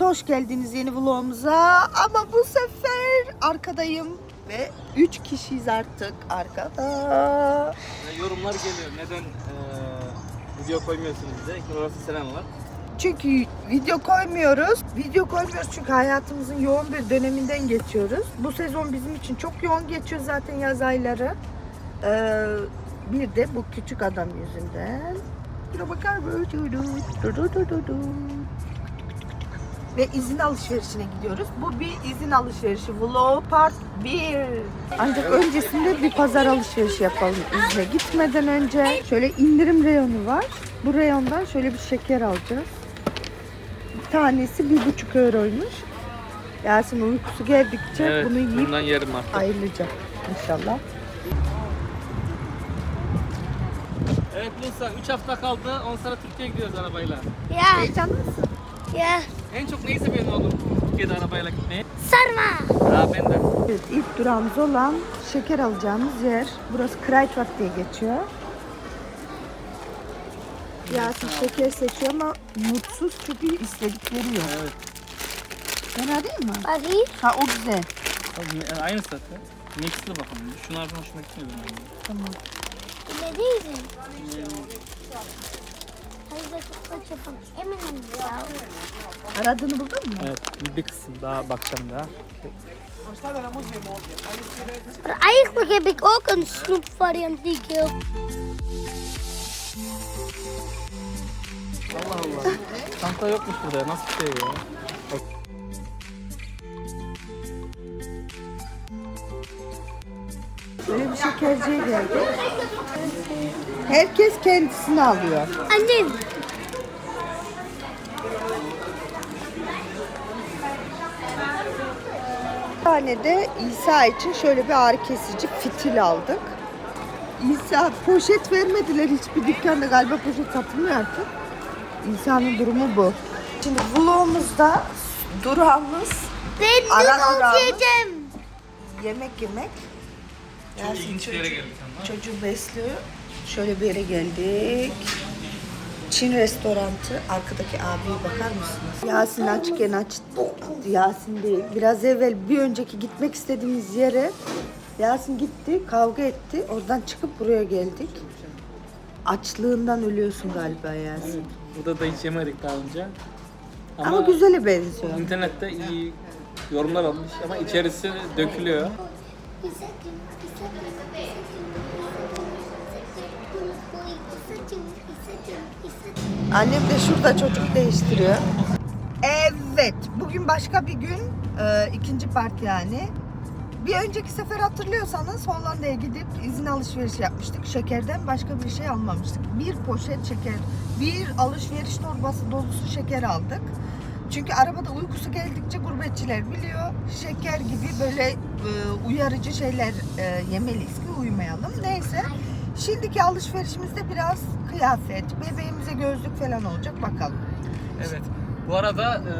Evet hoş geldiniz yeni vlogumuza. Ama bu sefer arkadayım ve 3 kişiyiz artık arkada. Ve yorumlar geliyor. Neden eee, video koymuyorsunuz diye. İlk orası selamlar. Çünkü video koymuyoruz. Video koymuyoruz çünkü hayatımızın yoğun bir döneminden geçiyoruz. Bu sezon bizim için çok yoğun geçiyor zaten yaz ayları. Ee, bir de bu küçük adam yüzünden. Şuna bakar mısın? Ve izin alışverişine gidiyoruz. Bu bir izin alışverişi. Vlog part 1. Ancak öncesinde bir pazar alışverişi yapalım izne gitmeden önce. Şöyle indirim reyonu var. Bu reyondan şöyle bir şeker alacağız. Bir tanesi bir buçuk euroymuş. Yasin uykusu geldikçe Evet, bunu yiyip bundan yerim artık. ayrılacak inşallah. Evet Nisa 3 hafta kaldı. 10 sonra Türkiye'ye gidiyoruz arabayla. Ya Heyecanlı mısın? ya En çok neyi seviyorsun oğlum Türkiye'de arabayla gitmeyi? sarma. Ha ben de. Evet, ilk durağımız olan şeker alacağımız yer. Burası Kreuzberg diye geçiyor. Yasin şeker seçiyor ama mutsuz çünkü istedikleri yok. Evet. Fena değil mi? Bakayım. Ha o güzel. Tabii, Aynı zaten. Mixli bakalım. Şunlardan hoşuma gitmiyor benim. Ne değilsin? Eminim ya. Aradığını buldun mu? Evet bir kısım daha bakacağım daha. Eigenlijk heb ik ook een snoepvariant die ik heel... Allah Allah. Çanta yokmuş burada. Nasıl bir şey ya? Böyle bir şekerciye geldik. Herkes kendisini alıyor. Annem. Bir tane de İsa için şöyle bir ağrı kesici fitil aldık. İsa poşet vermediler hiçbir dükkanda galiba poşet satılmıyor artık. İsa'nın durumu bu. Şimdi vlogumuzda durağımız Ben Ara durağımız. yiyeceğim. yemek yemek. Çok Yasin ilginç bir yere geldik ama. Çocuğu besliyor. Şöyle bir yere geldik. Çin restoranı. Arkadaki abiye bakar mısınız? Yasin açken aç. Yasin değil. Biraz evvel bir önceki gitmek istediğimiz yere Yasin gitti, kavga etti. Oradan çıkıp buraya geldik. Açlığından ölüyorsun galiba Yasin. Burada da hiç yemedik daha önce. Ama, güzele benziyor. İnternette iyi yorumlar almış ama içerisi dökülüyor. Annem de şurada çocuk değiştiriyor. Evet, bugün başka bir gün. Ee, ikinci part yani. Bir önceki sefer hatırlıyorsanız Hollanda'ya gidip izin alışverişi yapmıştık. Şekerden başka bir şey almamıştık. Bir poşet şeker, bir alışveriş torbası dolusu şeker aldık. Çünkü arabada uykusu geldikçe gurbetçiler biliyor. Şeker gibi böyle e, uyarıcı şeyler e, yemeliyiz ki uyumayalım. Neyse. Şimdiki alışverişimizde biraz kıyafet, bebeğimize gözlük falan olacak bakalım. Evet. Bu arada e,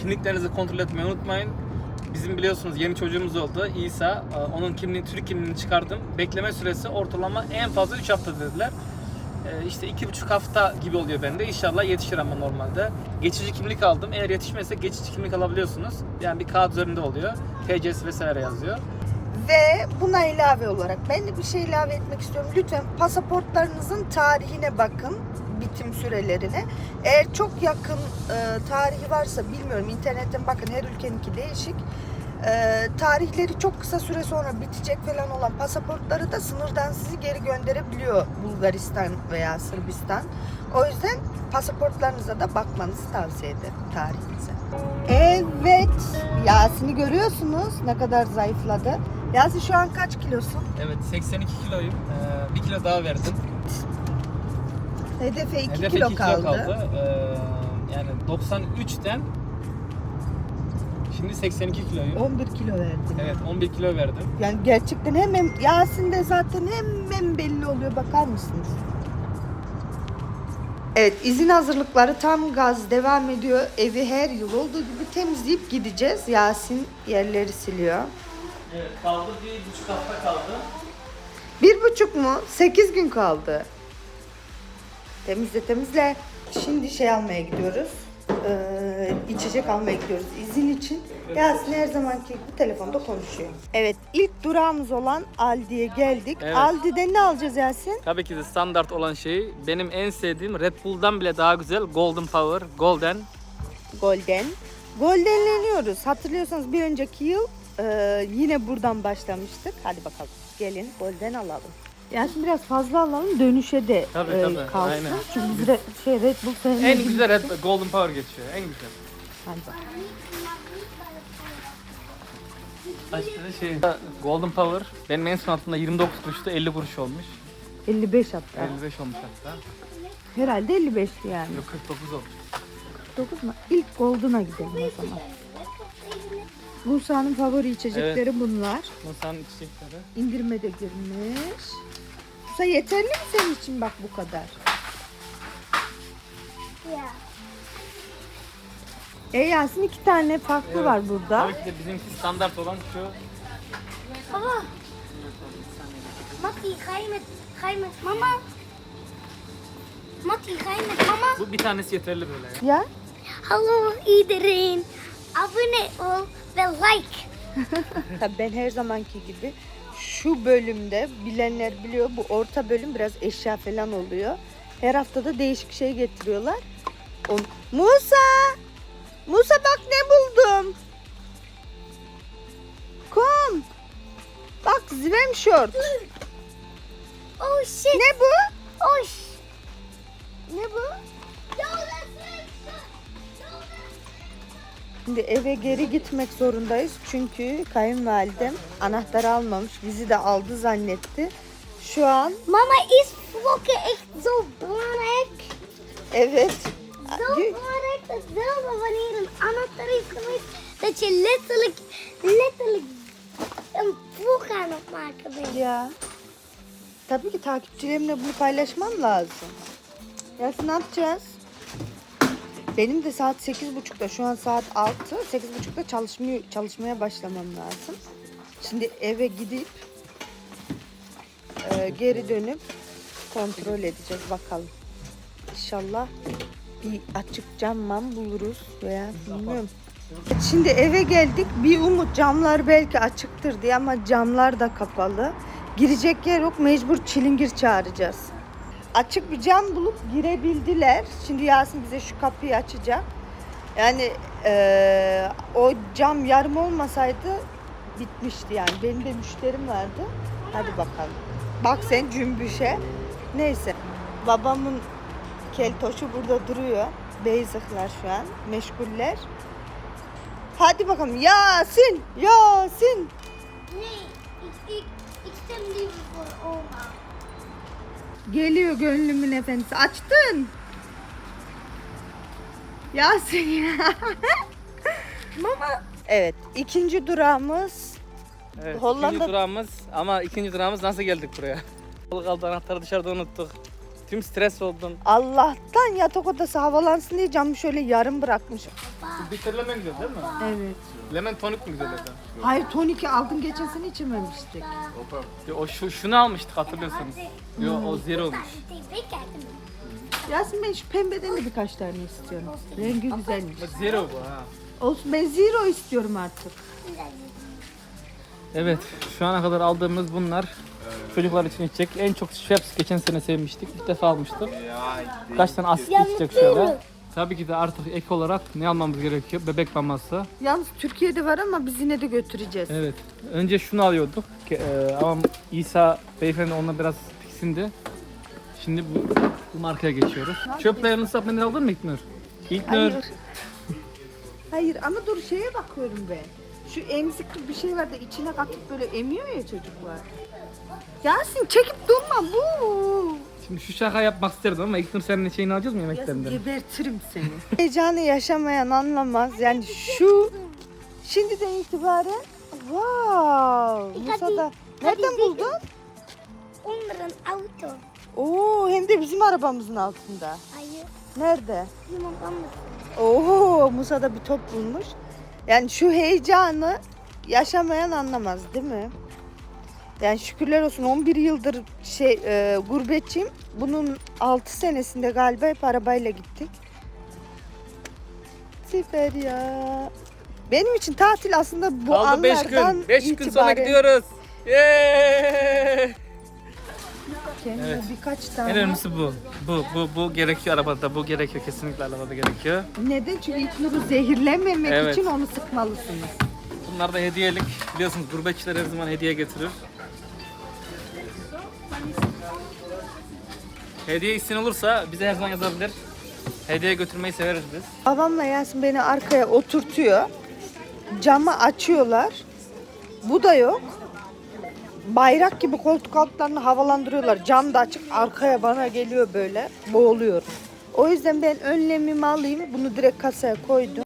kimliklerinizi kontrol etmeyi unutmayın. Bizim biliyorsunuz yeni çocuğumuz oldu. İsa. E, onun kimliği, Türk kimliğini çıkardım. Bekleme süresi ortalama en fazla 3 hafta dediler. E, işte iki buçuk hafta gibi oluyor bende. İnşallah yetişir ama normalde. Geçici kimlik aldım. Eğer yetişmezse geçici kimlik alabiliyorsunuz. Yani bir kağıt üzerinde oluyor. TC'si vesaire yazıyor. Ve buna ilave olarak ben de bir şey ilave etmek istiyorum. Lütfen pasaportlarınızın tarihine bakın. Bitim sürelerine. Eğer çok yakın e, tarihi varsa bilmiyorum internetten bakın her ülkeninki değişik. E, tarihleri çok kısa süre sonra bitecek falan olan pasaportları da sınırdan sizi geri gönderebiliyor Bulgaristan veya Sırbistan. O yüzden pasaportlarınıza da bakmanızı tavsiye ederim tarihinize. Evet, Yasin'i görüyorsunuz ne kadar zayıfladı. Yasin şu an kaç kilosun? Evet 82 kiloyum. Ee, bir kilo daha verdim. Hedefe 2 Hedefe kilo, iki kaldı. Ee, yani 93'ten şimdi 82 kiloyum. 11 kilo verdin. Evet 11 kilo verdim. Yani gerçekten hemen Yasin'de zaten hemen belli oluyor bakar mısınız? Evet izin hazırlıkları tam gaz devam ediyor. Evi her yıl olduğu gibi temizleyip gideceğiz. Yasin yerleri siliyor. Evet kaldı bir buçuk hafta kaldı. Bir buçuk mu? Sekiz gün kaldı. Temizle temizle. Şimdi şey almaya gidiyoruz. Ee, içecek almaya gidiyoruz izin için. Yasin her zamanki gibi telefonda konuşuyor. Evet ilk durağımız olan Aldi'ye geldik. Evet. Aldi'de ne alacağız Yasin? Tabii ki de standart olan şey benim en sevdiğim Red Bull'dan bile daha güzel Golden Power, Golden. Golden. Goldenleniyoruz. Hatırlıyorsanız bir önceki yıl e, yine buradan başlamıştık. Hadi bakalım gelin Golden alalım. Yasin biraz fazla alalım dönüşe de Tabii, e, tabii, kalsın. aynen. Çünkü biz Red, şey, Red Bull En sevmeyiz. güzel Red Golden Power geçiyor. En güzel. Hadi. Başka şey Golden Power benim en son altında 29 kuruştu 50 kuruş olmuş. 55 hatta. 55 olmuş hatta. Herhalde 55 yani. Yok 49 olmuş. 9 mu? İlk Golden'a gidelim o zaman. Musa'nın favori içecekleri bunlar. Musa'nın içecekleri. İndirme de girmiş. Musa yeterli mi senin için bak bu kadar? Yeah. E Yasin iki tane farklı Evet. var burada. Tabii ki de bizimki standart olan şu. Baba. Matti, ga je met, ga je met mama? Matti, ga je met mama? Bu bir tanesi yeterli böyle ya. Ya Hallo iedereen. Abonneer ol ve like. tabii ben her zamanki gibi şu bölümde bilenler biliyor bu orta bölüm biraz eşya falan oluyor. Her hafta da değişik şey getiriyorlar. O... Musa! Musa bak ne buldum. Kom. Bak Zvem short. Oh shit. Ne bu? Oh Şimdi eve geri gitmek zorundayız çünkü kayınvalidem anahtarı almamış. Bizi de aldı zannetti. Şu an Mama is vlokken echt zo belangrijk. evet. Zo belangrijk dat zelfs wanneer een anahtar is geweest, dat je letterlijk, letterlijk een vlog aan het maken bent. Ya. Tabii ki takipçilerimle bunu paylaşmam lazım. Yasin ne yapacağız? Benim de saat 8.30'da şu an saat 6. 8.30'da çalışmaya, çalışmaya başlamam lazım. Şimdi eve gidip e, geri dönüp kontrol edeceğiz bakalım. İnşallah bir açık cam mam buluruz veya bilmiyorum. Şimdi eve geldik. Bir umut camlar belki açıktır diye ama camlar da kapalı. Girecek yer yok. Mecbur çilingir çağıracağız. Açık bir cam bulup girebildiler. Şimdi Yasin bize şu kapıyı açacak. Yani eee, o cam yarım olmasaydı bitmişti yani. Benim de müşterim vardı. Hadi bakalım. Bak sen cümbüşe. Neyse. Babamın keltoşu burada duruyor. Beyzıklar şu an. Meşguller. Hadi bakalım Yasin, Yasin. Nee, ik, ik, ik Geliyor gönlümün efendisi. Açtın. Yasin ya. Mama, Evet, ikinci durağımız Evet, Hollanda- ikinci durağımız ama ikinci durağımız nasıl geldik buraya? Balık aldı anahtarı dışarıda unuttuk. Tüm stres oldun. Allah'tan yatak odası havalansın diye camı şöyle yarım bırakmış. Bitter lemon güzel değil mi? Evet. Lemon tonik mi güzel dedi? Hayır toniki aldın geçen sene içememiştik. Yo, O şu, şunu almıştık hatırlıyorsunuz. Yo o zero olmuş. de tv kijken. Yasin ben şu pembeden de birkaç tane istiyorum. Rengi güzelmiş. Zero bu ha. Olsun ben zero istiyorum artık. Evet şu ana kadar aldığımız bunlar çocuklar için içecek. En çok Schweppes geçen sene sevmiştik. İlk defa almıştık. Kaç tane asit içecek şöyle. Tabii ki de artık ek olarak ne almamız gerekiyor? Bebek maması. Yalnız Türkiye'de var ama biz yine de götüreceğiz. Evet. Önce şunu alıyorduk. Ke- e, ama İsa beyefendi onunla biraz tiksindi. Şimdi bu, bu markaya geçiyoruz. Çöplerini mendil aldın mı İlknur? İlknur. Hayır. Hayır ama dur şeye bakıyorum ben. Şu emzikli bir şey var da içine katıp böyle emiyor ya çocuklar. Yasin çekip durma bu. Şimdi şu şaka yapmak isterdim ama İlknur senin şeyini alacağız mı Yasin yemeklerinden? gebertirim seni. Heyecanı yaşamayan anlamaz. Yani şu şimdiden itibaren wow. Musa da nereden buldun? Onder een auto. Oo hem de bizim arabamızın altında. Hayır, Nerede? iemand anders. Oo Musa da bir top bulmuş. Yani şu heyecanı yaşamayan anlamaz değil mi? Yani şükürler olsun 11 yıldır şey e, gurbetçiyim. Bunun 6 senesinde galiba hep arabayla gittik. süper ya. Benim için tatil aslında bu Kaldı 5 anlardan gün. 5 gün sonra itibaren gidiyoruz. Yeee! kendime Evet. birkaç tane. En önemlisi bu. Bu, bu, bu gerekiyor arabada. Bu gerekiyor. Kesinlikle arabada gerekiyor. Neden? Çünkü İlknur'u zehirlememek Evet. için onu sıkmalısınız. Bunlar da hediyelik. Biliyorsunuz gurbetçiler her zaman hediye getirir. Hediye isteyen olursa bize her zaman yazabilir. Hediye götürmeyi severiz biz. Babamla Yasin beni arkaya oturtuyor. Camı açıyorlar. Bu da yok. Bayrak gibi koltuk altlarını havalandırıyorlar. Cam da açık arkaya bana geliyor böyle. Boğuluyorum. O yüzden ben önlemimi alayım. Bunu direkt kasaya koydum.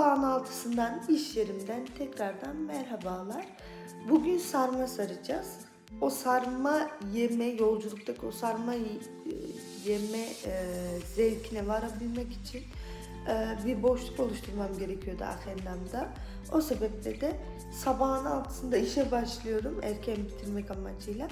Sabahın altısından iş yerimden tekrardan merhabalar. Bugün sarma saracağız. O sarma yeme yolculuktaki o sarma y- yeme e, zevkine varabilmek için e, bir boşluk oluşturmam gerekiyordu ahendamda. O sebeple de sabahın altısında işe başlıyorum erken bitirmek amacıyla.